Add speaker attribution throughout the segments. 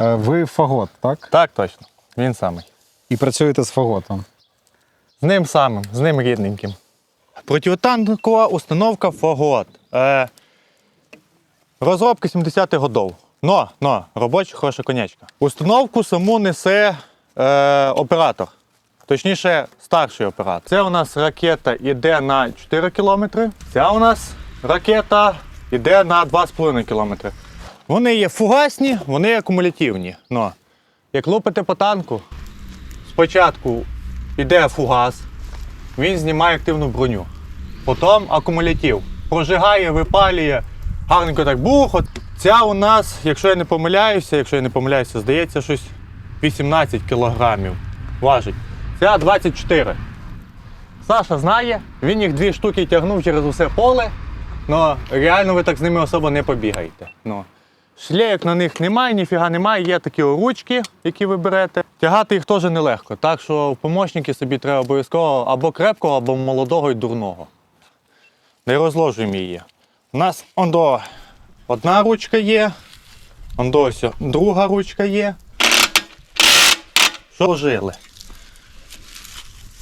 Speaker 1: Е, Ви фагот, так?
Speaker 2: Так, точно. Він самий.
Speaker 1: І працюєте з фаготом.
Speaker 2: З ним самим, з ним рідненьким. Противотанкова установка Фагот. Е, розробка 70-х годов. Но, но, робоча хороша конячка. Установку саму несе е, оператор. Точніше, старший оператор. Це у нас ракета йде на 4 кілометри. Ця у нас ракета йде на 2,5 кілометри. Вони є фугасні, вони акумулятивні. Но, як лупите по танку, спочатку йде фугас, він знімає активну броню. Потім акумулятив. Прожигає, випалює, гарненько так бух. От Ця у нас, якщо я не помиляюся, якщо я не помиляюся, здається, щось 18 кілограмів важить. Ця 24. Саша знає, він їх дві штуки тягнув через усе поле, але реально ви так з ними особо не побігаєте. Ну. Шлейок на них немає, ніфіга немає, є такі ручки, які ви берете. Тягати їх теж нелегко. Так що в помощники собі треба обов'язково або крепкого, або молодого і дурного. Не розложуємо її. У нас ондо одна ручка є, ондо друга ручка є. Що жили?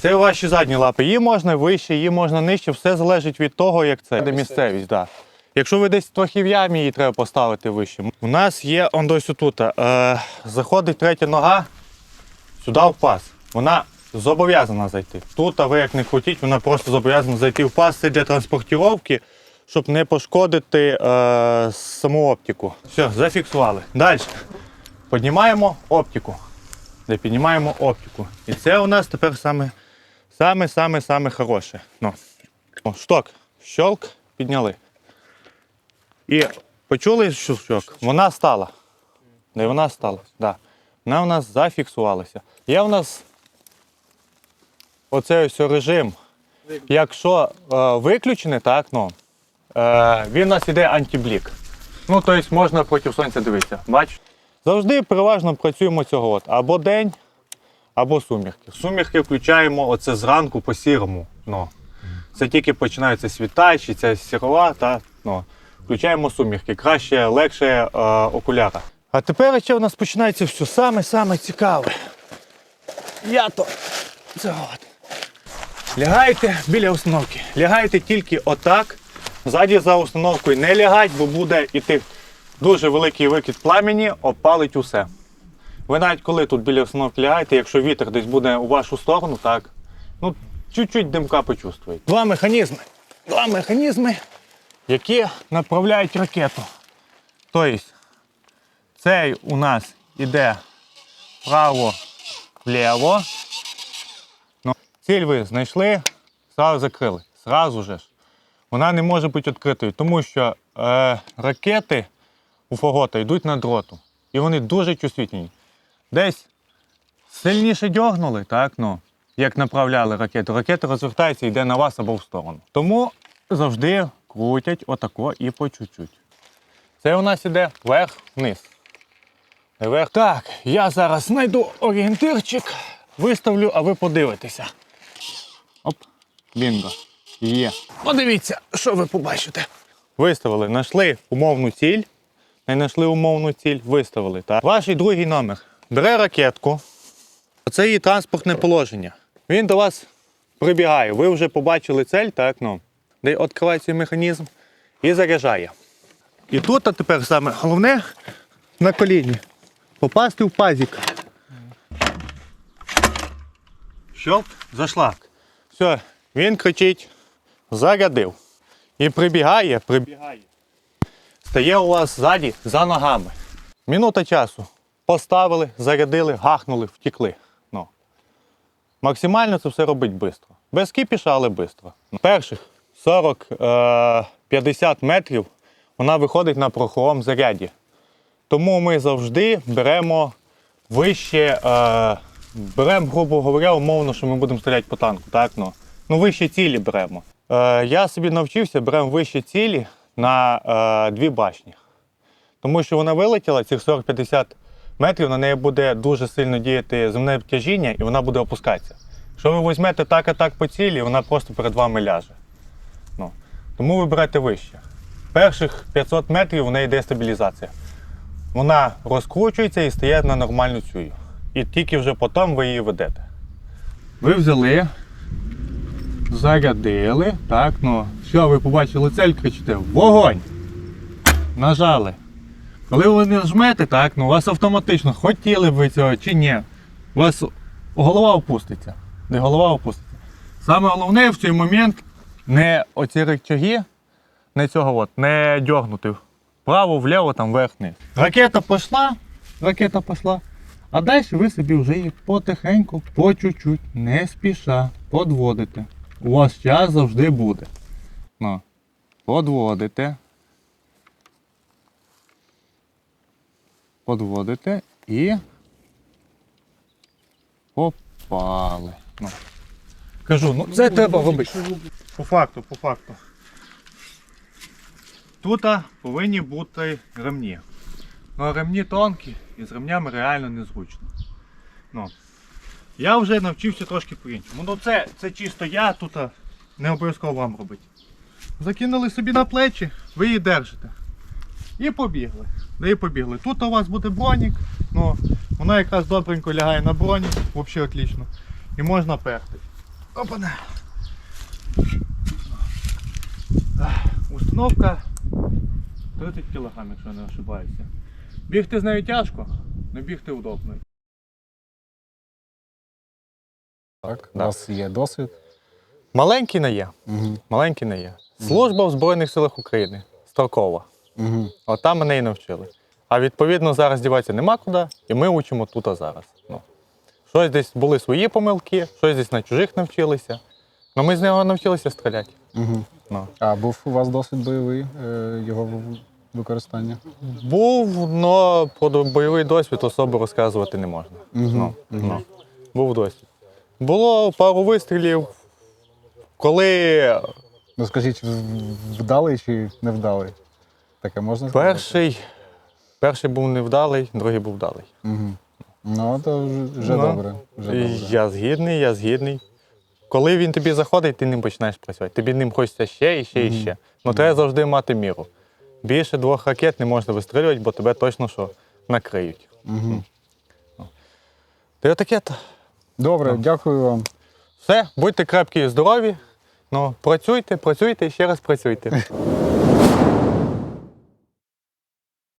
Speaker 2: Це ваші задні лапи. Її можна вище, її можна нижче, все залежить від того, як це. Де місцевість, так. Якщо ви десь трохи в ямі, її треба поставити вище. У нас є он ось тут. Е, заходить третя нога сюди в пас. Вона зобов'язана зайти. Тут, а ви як не крутіть, вона просто зобов'язана зайти в пас. Це для транспортування, щоб не пошкодити е, саму оптику. Все, зафіксували. Далі. Піднімаємо оптику. Де піднімаємо оптику. І це у нас тепер саме, саме, саме, саме хороше. Ну. О, шток. Щелк, підняли. І почули щелчок? Вона стала. Не вона стала. Да. Вона у нас зафіксувалася. Є у нас оцей ось режим. Якщо е, виключений, так, ну, е, він у нас іде антиблік. Ну, тобто можна проти сонця дивитися. Бачиш? Завжди переважно працюємо цього от. Або день, або сумірки. Сумірки включаємо оце зранку по сірому. Ну. Це тільки починається світа, чи ця сірова, та, ну, включаємо сумірки. Краще, легше е, окуляра. А тепер ще у нас починається все саме-саме цікаве. Я то це от. Лягайте біля установки. Лягайте тільки отак. Ззаді за установкою не лягать, бо буде іти дуже великий викид пламені, опалить усе. Ви навіть коли тут біля установки лягаєте, якщо вітер десь буде у вашу сторону, так, ну, чуть-чуть димка почувствуєте. Два механізми. Два механізми, які направляють ракету. Тобто, цей у нас іде вправо-вліво. Ну, ціль ви знайшли, зразу закрили. Зразу ж. Вона не може бути відкритою, тому що е, ракети у фагота йдуть на дроту. І вони дуже чувствительні. Десь сильніше дьогнули, так, ну, як направляли ракету. Ракета розвертається і йде на вас або в сторону. Тому завжди крутять отако і по чуть-чуть. Це у нас іде вверх-вниз. Вверх. Так, я зараз знайду орієнтирчик, виставлю, а ви подивитеся. Оп, бінго. Є. Подивіться, що ви побачите. Виставили, знайшли умовну ціль. Не знайшли умовну ціль, виставили. Так. Ваш другий номер. Бере ракетку. Це її транспортне положення. Він до вас прибігає. Ви вже побачили цель, так, ну, де відкривається механізм і заряджає. І тут а тепер саме головне на коліні. Попасти в пазик. Щелк, зашлак. Все, він кричить, зарядив. І прибігає, прибігає. Стає у вас ззаді за ногами. Минута часу. Поставили, зарядили, гахнули, втікли. Ну. Максимально це все робить швидко. Без кіпіша, але швидко. Перших 40-50 метрів вона виходить на пороховому заряді. Тому ми завжди беремо вище, е, беремо, грубо говоря, умовно, що ми будемо стріляти по танку. Так? Ну, ну вище цілі беремо. Е, я собі навчився, беремо вище цілі на е, дві башні. Тому що вона вилетіла, цих 40-50 метрів на неї буде дуже сильно діяти земне тяжіння і вона буде опускатися. Якщо ви візьмете так і так по цілі, вона просто перед вами ляже. Ну. Тому ви берете вище. Перших 500 метрів в неї йде стабілізація. Вона розкручується і стає на нормальну цю. І тільки вже потім ви її ведете. Ви взяли, зарядили, так, ну, що ви побачили цель, кричите Вогонь! Нажали. Коли ви не жмете, так, ну у вас автоматично хотіли б ви цього чи ні, у вас голова опуститься. Не голова опуститься. Саме головне в цей момент не оці рычаги, не цього от, не дьогнути вправо, вліво, там вверх. Ракета пішла, ракета пішла. А далі ви собі вже її потихеньку, по чуть-чуть, не спіша, подводите. У вас час завжди буде. Ну, подводите. Подводите і попали. Ну. Кажу, ну це треба робити. По факту, по факту. Тут повинні бути ремні. Ну, ремні тонкі і з ремнями реально незручно. Ну. Я вже навчився трошки по-іншому. Ну це, це чисто я тут не обов'язково вам робити. Закинули собі на плечі, ви її держите. І побігли. Да і побігли. Тут у вас буде бронік, ну, вона якраз добренько лягає на бронік, взагалі отлично. І можна перти. Опана. Установка 30 кг, якщо я не ошибаюся. Бігти з нею тяжко, але бігти удобно.
Speaker 1: Так, у вас є досвід.
Speaker 2: Маленький не є.
Speaker 1: Угу.
Speaker 2: Маленький не є. Служба в Збройних силах України. Строкова.
Speaker 1: Угу.
Speaker 2: От там мене і навчили. А відповідно зараз діватися нема куди, і ми учимо тут а зараз. Ну. Щось десь були свої помилки, щось десь на чужих навчилися. Ну ми з нього навчилися стріляти.
Speaker 1: Угу.
Speaker 2: Ну.
Speaker 1: А був у вас досвід бойовий, е, його використання?
Speaker 2: Був, але про бойовий досвід особо розказувати не можна.
Speaker 1: Угу.
Speaker 2: Ну, ну. Був досвід. Було пару вистрілів, коли
Speaker 1: Ну скажіть, вдалий чи невдалий? Таке можна сказати?
Speaker 2: перший, перший був невдалий, другий був вдалий.
Speaker 1: Угу. Ну, то вже, вже
Speaker 2: Ну,
Speaker 1: добре. Вже добре.
Speaker 2: Я згідний, я згідний. Коли він тобі заходить, ти ним починаєш працювати. Тобі ним хочеться ще і ще і ще. Ну треба завжди мати міру. Більше двох ракет не можна вистрілювати, бо тебе точно що накриють.
Speaker 1: Угу.
Speaker 2: Ти отаке. то.
Speaker 1: Добре, дякую вам.
Speaker 2: Все, будьте крепкі і здорові. Ну, працюйте, працюйте і ще раз працюйте.